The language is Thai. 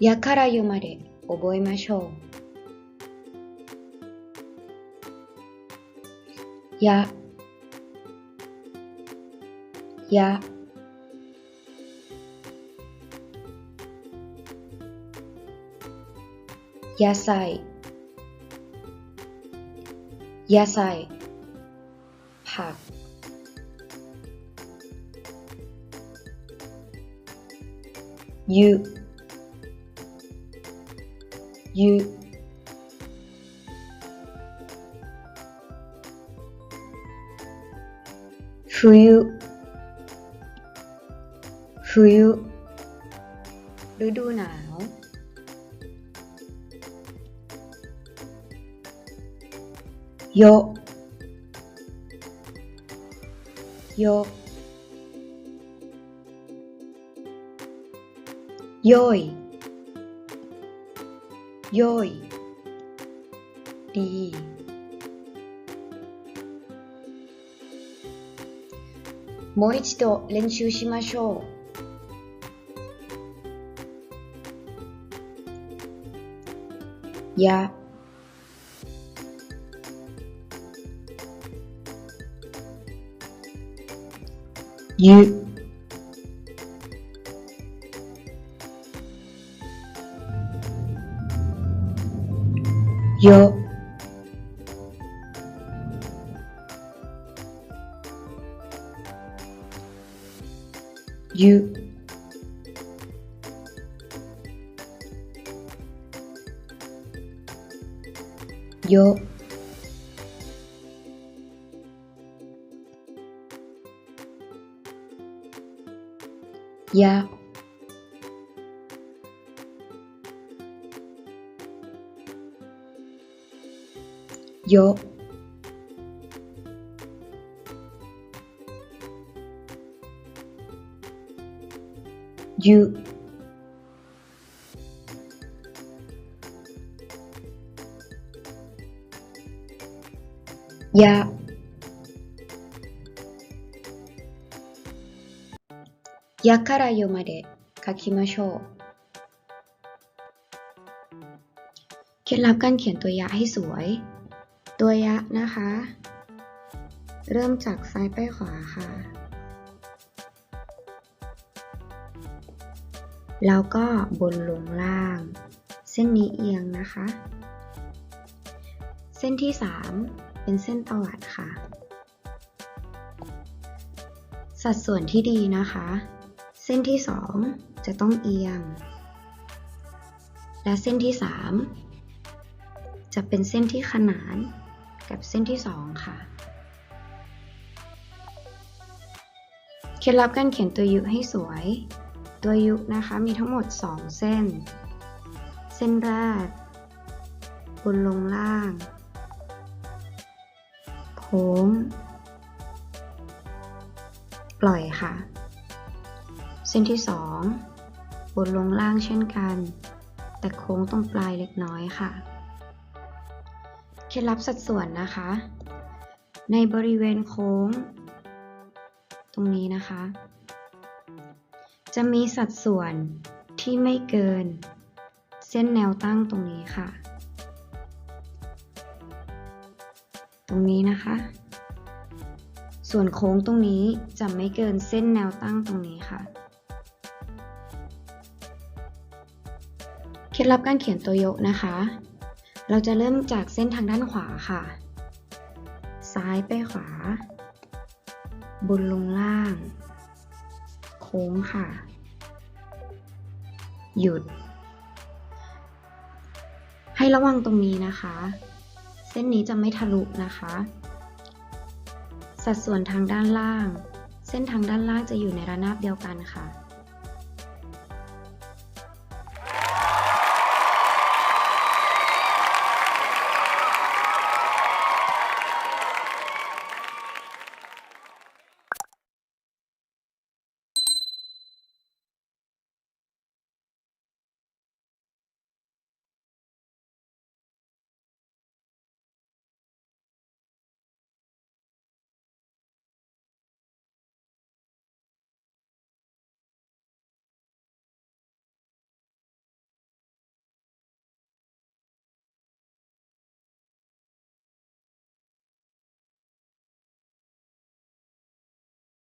やからよまで覚えましょう。や、や、野菜、野菜、ผักゆ、you Fuyu Fuyu ฤดูหนาวยโย โยย よいりもう一度練習しましょう。や。ゆ。yo you yo yeah よ、ゆ、や、やからよまで書きましょう。เคล็ดลับการเขียนตัวยะให้สวย ตัวยะนะคะ เริ่มจากซ้ายไปขวาค่ะ แล้วก็บนลงล่าง เส้นนี้เอียงนะคะ เส้นที่ 3 เป็นเส้นตวัดค่ะ สัดส่วนที่ดีนะคะ เส้นที่ 2 จะต้องเอียง และเส้นที่ 3จะเป็นเส้นที่ขนาน กับเส้นที่ 2 ค่ะ เคล็ดลับการเขียนตัวยุให้สวย ตัวยุนะคะมีทั้งหมด 2 เส้น เส้นแรก บนลงล่าง โค้ง ปล่อยค่ะ เส้นที่ 2 บนลงล่างเช่นกัน แต่โค้งตรงปลายเล็กน้อยค่ะ เคล็ดลับสัดส่วนนะคะ ในบริเวณโค้ง ตรงนี้นะคะ จะมีสัดส่วนที่ไม่เกิน เส้นแนวตั้งตรงนี้ค่ะ ตรงนี้นะคะ ส่วนโค้งตรงนี้จะไม่เกินเส้นแนวตั้งตรงนี้ค่ะเคล็ดลับการเขียนตัวยกนะคะ เราจะเริ่มจากเส้นทางด้านขวาค่ะ ซ้ายไปขวา บนลงล่าง โค้งค่ะ หยุด ให้ระวังตรงนี้นะคะ เส้นนี้จะไม่ทะลุนะคะ สัดส่วนทางด้านล่าง เส้นทางด้านล่างจะอยู่ในระนาบเดียวกันค่ะ